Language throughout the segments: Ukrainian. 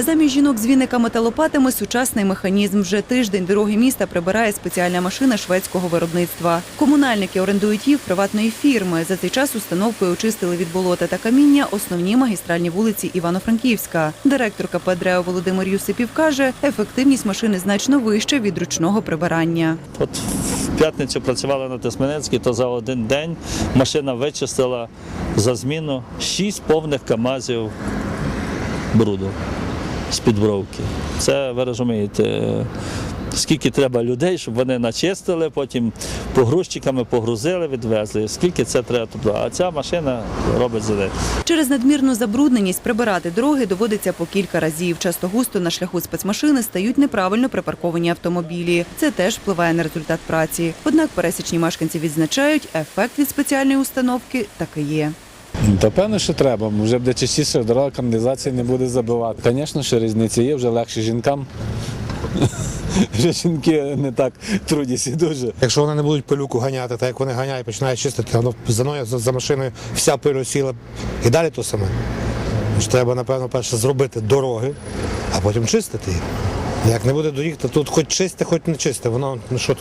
Замість жінок з віниками та лопатами сучасний механізм. Вже тиждень дороги міста прибирає спеціальна машина шведського виробництва. Комунальники орендують в приватної фірми. За цей час установкою очистили від болота та каміння основні магістральні вулиці Івано-Франківська. Директор КП Володимир Юсипів каже, ефективність машини значно вища від ручного прибирання. От в п'ятницю працювали на Тисменецькій, то за один день машина вичистила за зміну 6 повних камазів бруду з підбровки. Це ви розумієте, скільки треба людей, щоб вони начистили, потім погрузчиками погрузили, відвезли. Скільки це треба туди. А ця машина робить за. Через надмірну забрудненість прибирати дороги доводиться по кілька разів. Часто густо на шляху спецмашини стають неправильно припарковані автомобілі. Це теж впливає на результат праці. Однак пересічні мешканці відзначають, ефект від спеціальної установки таки є. Та певно, що треба. Вже буде частіше дорога, каналізація не буде забивати. Звісно, що різниця є, вже легше жінкам. Вже жінки не так трудяться дуже. Якщо вони не будуть пилюку ганяти, так як вони ганяють, починають чистити, воно за мною за, машиною вся пиль осіла і далі то саме. Треба, напевно, перше зробити дороги, а потім чистити їх. Як не буде доріг, то тут хоч чисте, хоч не чисте. Воно ну що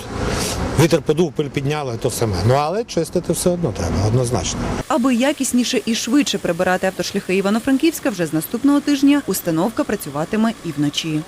вітер подув, пиль підняли, то саме. Ну але чистити все одно треба, однозначно. Аби якісніше і швидше прибирати автошляхи Івано-Франківська, вже з наступного тижня установка працюватиме і вночі.